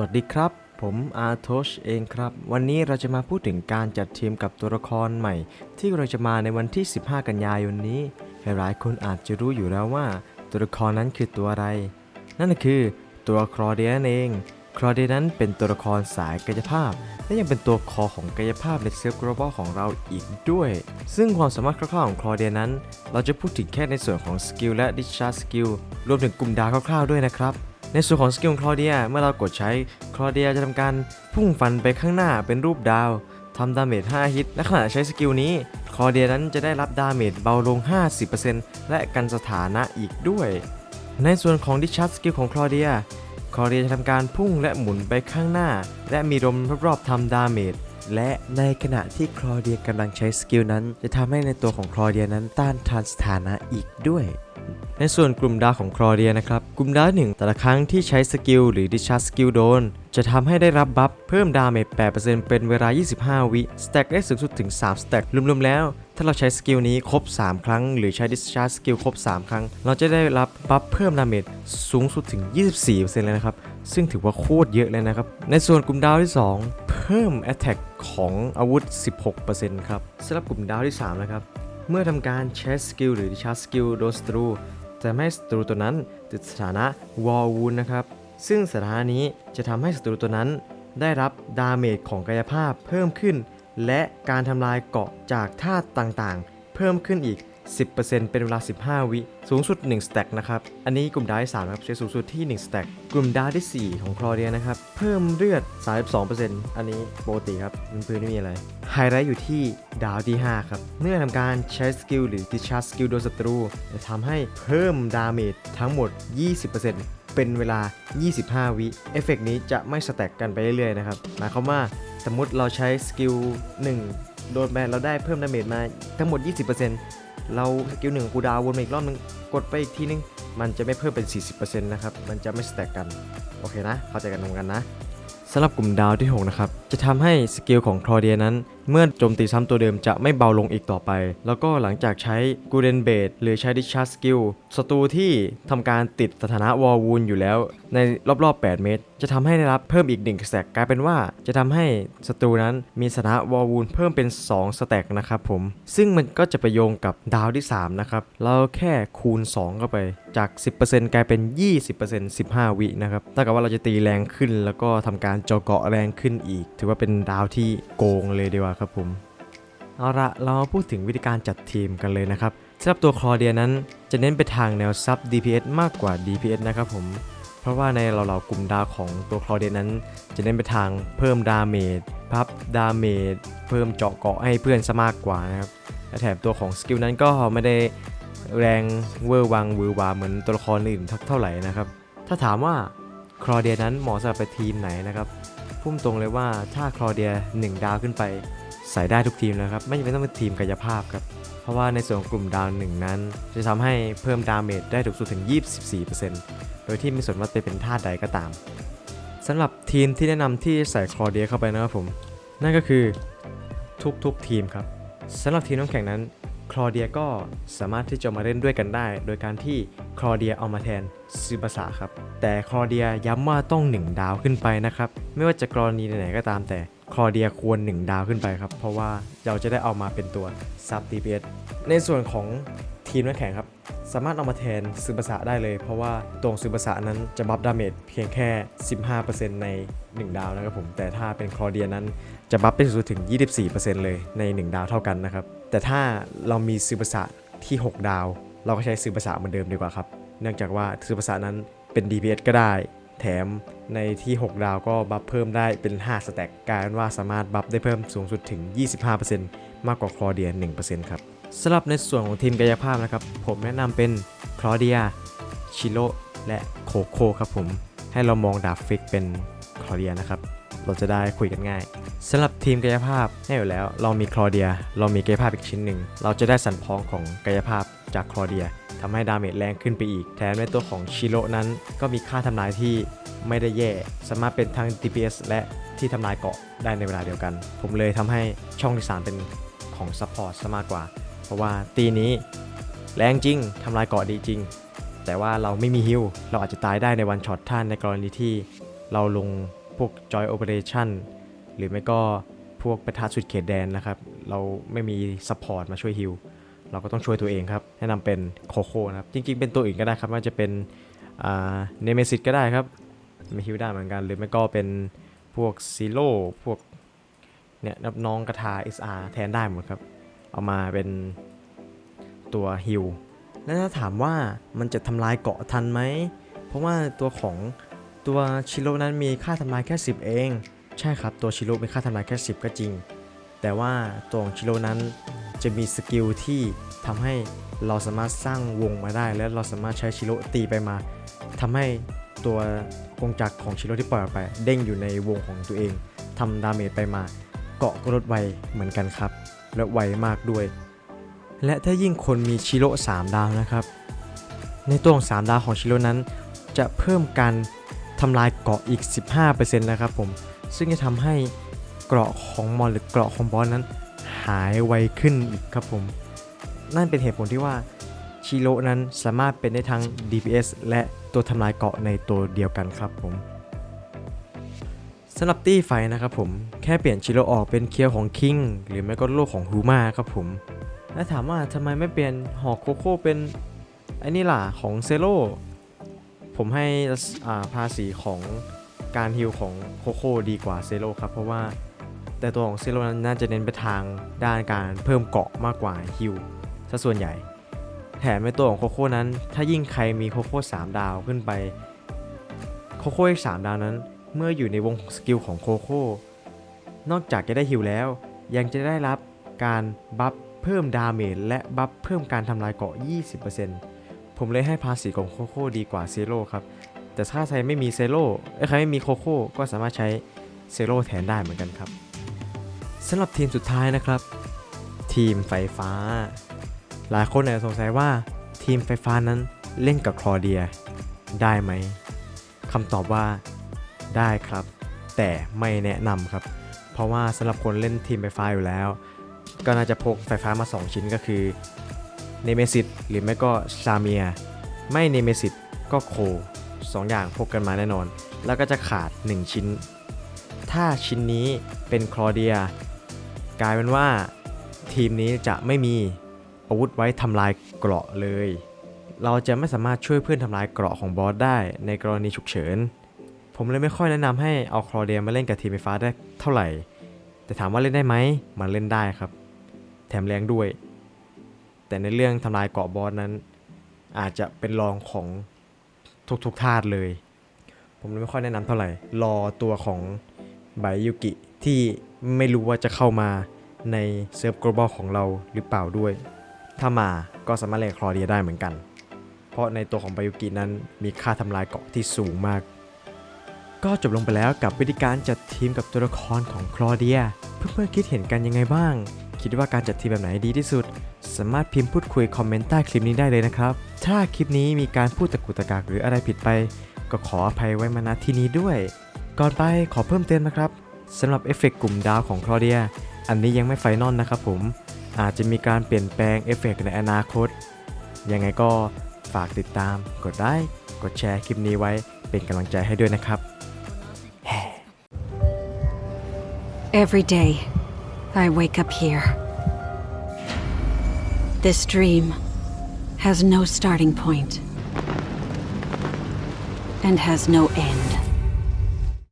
สวัสดีครับ ผมอาโทชเองครับ วันนี้เราจะมาพูดถึงการจัดทีมกับตัวละครใหม่ ที่เราจะมาในวันที่ 15 กันยายนนี้ หลายๆคนอาจจะรู้อยู่แล้วว่า ตัวละครนั้นคือตัวอะไร นั่นคือตัวคลอเดียนเอง คลอเดียนั้นเป็นตัวละครสายกายภาพ และยังเป็นตัวคอของกายภาพในเซิร์ฟกลบอลของเราอีกด้วย ซึ่งความสามารถคร่าวๆของคลอเดียนั้น เราจะพูดถึงแค่ในส่วนของสกิลและดิชาร์สกิลรวมถึงกลุ่มดาวคร่าวๆด้วยนะครับ ในส่วนของสกิลของคลอเดียเมื่อเรากดใช้คลอเดียจะทำการพุ่งฟันไปข้างหน้าเป็นรูปดาวทำดาเมจ 5 ฮิต และขณะใช้สกิลนี้คลอเดียนั้นจะได้รับดาเมจเบาลง 50%และกันสถานะอีกด้วย ในส่วนของดิชาร์สกิลของคลอเดีย คลอเดียจะทำการพุ่งและหมุนไปข้างหน้า และมีลมรอบๆทำดาเมจ และในขณะที่คลอเดียกำลังใช้สกิลนั้น จะทำให้ในตัวของคลอเดียนั้นต้านทานสถานะอีกด้วย ในส่วนกลุ่มดาวของคลอเดียนะครับ กลุ่มดาวหนึ่งแต่ละครั้งที่ใช้สกิลหรือดิชาร์สกิลโดน จะทำให้ได้รับบัฟเพิ่มดาเมจ 8%เป็นเวลา 25 วิสแต็กได้สูงสุดถึง 3 สแต็กรวมๆ แล้ว ถ้าเราใช้สกิลนี้ครบ 3 ครั้ง หรือใช้ดิชาร์สกิลครบ 3 ครั้ง เราจะได้รับบัฟเพิ่มดาเมจสูงสุดถึง 24%เลยนะครับ ซึ่งถือว่าโคตรเยอะเลยนะครับ ในส่วนกลุ่มดาวที่ 2 เพิ่ม Attack ของอาวุธ 16%ครับสำหรับกลุ่มดาวที่3นะครับ เมื่อทำการเช้สกิลหรือดิชาร์สกิลโดนศัตรูจะให้ศัตรูตัวนั้นติดสถานะวอลวูนนะครับ ซึ่งสถานะนี้จะทำให้ศัตรูตัวนั้นได้รับดาเมจของกายภาพเพิ่มขึ้น และการทำลายเกาะจากธาตุต่างๆ เพิ่มขึ้นอีก 10%เป็นเวลา 15 วิ สูงสุด1สแต็กนะครับ อันนี้กลุ่มดาวที่3ครับใช้สูงสุดที่1สแต็กกลุ่มดาวที่ 4 ของคลอเดียนะครับ เพิ่มเลือด 32%อันนี้ปกติครับพื้นๆไม่มีอะไร ไฮไลท์อยู่ที่ดาวที่ 5 ครับ เมื่อทำการใช้สกิลหรือดิชาร์สกิลโดนศัตรูจะทำให้เพิ่มดาเมจทั้งหมด 20%เป็นเวลา 25 วิ เอฟเฟกต์นี้จะไม่สแต็กกันไปเรื่อยๆนะครับ หมายความว่าสมมติเราใช้สกิล1โดนแบนเราได้เพิ่มดาเมจมาทั้งหมด 20%เเราสกิลหนึ่งกูดาววนมาอีกรอบนึงกดไปอีกทีนึง มันจะไม่เพิ่มเป็น 40%นะครับ มันจะไม่สแต็กกัน โอเคนะ เข้าใจกันตรงกันนะสำหรับกลุ่มดาวที่ 6 นะครับ จะทำให้สกิลของคลอเดียนั้น เมื่อโจมตีซ้ำตัวเดิมจะไม่เบาลงอีกต่อไป แล้วก็หลังจากใช้กูเดนเบดหรือใช้ดิชาร์สกิลศัตรูที่ทำการติดสถานะวอลวูนอยู่แล้ว ในรอบๆ 8 เมตร จะทำให้ได้รับเพิ่มอีก1สแต็กกลายเป็นว่าจะทำให้ศัตรูนั้นมีสถานะวอลวูนเพิ่มเป็น 2 สแต็กนะครับผม ซึ่งมันก็จะไปโยงกับดาวที่ 3 นะครับ เราแค่คูณ 2 เข้าไปจาก 10%กลายเป็น 20% 15 วินะครับถ้ากับว่าเราจะตีแรงขึ้นแล้วก็ทำการเจาะเกาะแรงขึ้นอีก ถือว่าเป็นดาวที่โกงเลยดีกว่าครับผม เอาละเรามาพูดถึงวิธีการจัดทีมกันเลยนะครับสำหรับตัวคลอเดียนั้นจะเน้นไปทางแนวซับ DPS มากกว่า DPS นะครับผม เพราะว่าในเหล่าๆกลุ่มดาวของตัวคลอเดียนั้น จะเน้นไปทางเพิ่มดาเมจพับดาเมจเพิ่มเจาะเกาะให้เพื่อนซะมากกว่านะครับและแถมตัวของสกิลนั้นก็ไม่ได้แรงเวอร์วังวือวาเหมือนตัวละครอื่นเท่าไหร่นะครับ ถ้าถามว่าคลอเดียนั้นเหมาะสำหรับไปทีมไหนนะครับ พุ่มตรงเลยว่าถ้าคลอเดีย 1 ดาวขึ้นไป ใส่ได้ทุกทีมนะครับ ไม่จำเป็นต้องเป็นทีมกายภาพครับ เพราะว่าในส่วนของกลุ่มดาวหนึ่งนั้น จะทำให้เพิ่มดาเมจได้ถูกสุดถึง 24%โดยที่ไม่สนว่าจะเป็นท่าใดก็ตามสำหรับทีมที่แนะนำที่ใส่คลอเดียเข้าไปนะครับผม นั่นก็คือทุกๆทีมครับสำหรับทีมน้ำแข็งนั้นคลอเดียก็สามารถที่จะมาเล่นด้วยกันได้ โดยการที่คลอเดียเอามาแทนซูบาสะครับ แต่คลอเดียย้ำว่าต้อง 1 ดาวขึ้นไปนะครับ ไม่ว่าจะกรณีไหนๆก็ตามแต่ คลอเดียควร 1 ดาวขึ้นไปครับ เพราะว่าเราจะได้เอามาเป็นตัวซับ DPS ในส่วนของทีมนักแข่งครับ สามารถเอามาแทนซูบาสะได้เลย เพราะว่าตรงซูบาสะนั้นจะบัฟดาเมจเพียงแค่ 15%ใน 1 ดาวนะครับผม แต่ถ้าเป็นคลอเดียนั้นจะบัฟไปสูงถึง 24%เลยใน 1 ดาวเท่ากันนะครับ แต่ถ้าเรามีซือภาษาที่ 6 ดาว เราก็ใช้ซือภาษาเหมือนเดิมดีกว่าครับ เนื่องจากว่าซือภาษานั้นเป็น DPS ก็ได้ แถมในที่ 6 ดาวก็บัฟเพิ่มได้เป็น 5 สแต็กกลายเป็นว่าสามารถบัฟได้เพิ่มสูงสุดถึง 25%มากกว่าคลอเดีย 1%ครับสำหรับในส่วนของทีมกายภาพนะครับ ผมแนะนำเป็นคลอเดียชิโร่และโคโค่ครับผม ให้เรามองดาบฟิกเป็นคลอเดียนะครับ เราจะได้คุยกันง่ายสำหรับทีมกายภาพแน่อยู่แล้ว เรามีคลอเดีย เรามีกายภาพอีกชิ้นหนึ่ง เราจะได้สันพ้องของกายภาพจากคลอเดีย ทำให้ดาเมจแรงขึ้นไปอีก แถมในตัวของชิโร่นั้น ก็มีค่าทำลายที่ไม่ได้แย่ สามารถเป็นทั้ง DPS และที่ทำลายเกาะได้ในเวลาเดียวกัน ผมเลยทำให้ช่องที่สามเป็นของซัพพอร์ตซะมากกว่า เพราะว่าตีนี้แรงจริงทำลายเกาะดีจริง แต่ว่าเราไม่มีฮิลเราอาจจะตายได้ในวันช็อตท่านในกรณีที่เราลงพวก Joy Operation หรือไม่ก็พวกประทาสุดเขตแดนนะครับ เราไม่มีซัพพอร์ตมาช่วยฮิล เราก็ต้องช่วยตัวเองครับ แนะนำเป็นโคโค่นะครับ จริงๆ เป็นตัวอื่นก็ได้ครับว่าจะเป็นเนเมซิสก็ได้ครับไม่ฮิลได้เหมือนกัน หรือไม่ก็เป็นพวกซีโร่พวกเนี่ยน้องกระทา SR แทนได้หมดครับ เอามาเป็นตัวฮิลแล้วถ้าถามว่ามันจะทำลายเกาะทันไหม เพราะว่าตัวของตัวชิโร่นั้นมีค่าทำลายแค่ 10 เอง ใช่ครับ ตัวชิโร่มีค่าทำลายแค่ 10 ก็จริง แต่ว่าตัวของชิโร่นั้น จะมีสกิลที่ทำให้เราสามารถสร้างวงมาได้ และเราสามารถใช้ชิโร่ตีไปมาทำให้ตัวกงจักรของชิโร่ที่ปล่อยออกไป เด้งอยู่ในวงของตัวเองทำดาเมจไปมา เกาะก็ลดไวเหมือนกันครับ และไวมากด้วย และถ้ายิ่งคนมีชิโร่3ดาวนะครับ ในตัวของ 3 ดาวของชิโร่นั้น จะเพิ่มการทำลายเกราะอีก 15%นะครับผมซึ่งจะทำให้เกราะของมอนหรือเกราะของบอสนั้น หายไวขึ้นอีกครับผม นั่นเป็นเหตุผลที่ว่าชิโร่นั้นสามารถเป็นได้ทั้ง DPS และตัวทำลายเกาะในตัวเดียวกันครับผมสำหรับตี้ไฟนะครับผม แค่เปลี่ยนชิโร่ออกเป็นเคียวของคิงหรือไม่ก็โลกของฮูมาครับผมแล้วถามว่าทำไมไม่เปลี่ยนหอกโคโค่เป็นไอ้นี่ล่ะของเซโร่ผมให้อ่าภาษีของการฮิลของโคโค่ดีกว่าเซโร่ครับเพราะว่า แต่ตัวของเซโร่นั้นน่าจะเน้นไปทางด้านการเพิ่มเกาะมากกว่าฮิลซะส่วนใหญ่ แถมในตัวของโคโค่นั้น ถ้ายิ่งใครมีโคโค่3ดาวขึ้นไป โคโค่อีก3ดาวนั้น เมื่ออยู่ในวงสกิลของโคโค่ นอกจากจะได้ฮิลแล้ว ยังจะได้รับการบัฟเพิ่มดาเมจและบัฟเพิ่มการทำลายเกาะ 20%ผมเลยให้ภาษีของโคโค่ดีกว่าเซโร่ครับ แต่ถ้าใครไม่มีเซโร่ใครไม่มีโคโค่ก็สามารถใช้เซโร่แทนได้เหมือนกันครับ สำหรับทีมสุดท้ายนะครับ ทีมไฟฟ้า หลายคนอาจจะสงสัยว่าทีมไฟฟ้านั้นเล่นกับคลอเดีย ได้ไหมคำตอบว่าได้ครับ แต่ไม่แนะนำครับ เพราะว่าสำหรับคนเล่นทีมไฟฟ้าอยู่แล้ว ก็น่าจะพกไฟฟ้ามา 2 ชิ้นก็คือเนเมซิ s หรือไม่ก็ซาเมีย ไม่เนเมซิ s ก็โคสองอย่างพกกันมาแน่นอน แล้วก็จะขาด 1 ชิ้น ถ้าชิ้นนี้เป็นคลอเดีย กลายเป็นว่าทีมนี้จะไม่มีอาวุธไว้ทำลายเกราะเลย เราจะไม่สามารถช่วยเพื่อนทำลายเกราะของบอสได้ในกรณีฉุกเฉิน ผมเลยไม่ค่อยแนะนำให้เอาคลอเดียมาเล่นกับทีมไฟฟ้าได้เท่าไหร่ แต่ถามว่าเล่นได้ไหมมันเล่นได้ครับ แถมแรงด้วย แต่ในเรื่องทำลายเกราะบอสนั้น อาจจะเป็นรองของทุกๆธาตุเลย ผมเลยไม่ค่อยแนะนำเท่าไหร่ รอตัวของไบยุกิ ที่ไม่รู้ว่าจะเข้ามาในเซิร์ฟ global ของเราหรือเปล่าด้วย ถ้ามาก็สามารถเล่นคลอเดียได้เหมือนกัน เพราะในตัวของไบยุกินั้นมีค่าทำลายเกาะที่สูงมาก ก็จบลงไปแล้วกับวิธีการจัดทีมกับตัวละครของคลอเดีย เพื่อนๆคิดเห็นกันยังไงบ้าง คิดว่าการจัดทีมแบบไหนดีที่สุด สามารถพิมพ์พูดคุยคอมเมนต์ใต้คลิปนี้ได้เลยนะครับ ถ้าคลิปนี้มีการพูดตะกุตะกักหรืออะไรผิดไป ก็ขออภัยไว้มาณที่นี้ด้วย ก่อนไปขอเพิ่มเตือนนะครับ สำหรับเอฟเฟกต์กลุ่มดาวของคลอเดีย อันนี้ยังไม่ไฟนอลนะครับผม อาจจะมีการเปลี่ยนแปลงเอฟเฟกต์ในอนาคต ยังไงก็ฝากติดตาม กดไลค์กดแชร์คลิปนี้ไว้เป็นกำลังใจให้ด้วยนะครับ Every day, I wake up here. This dream has no starting point and has no end.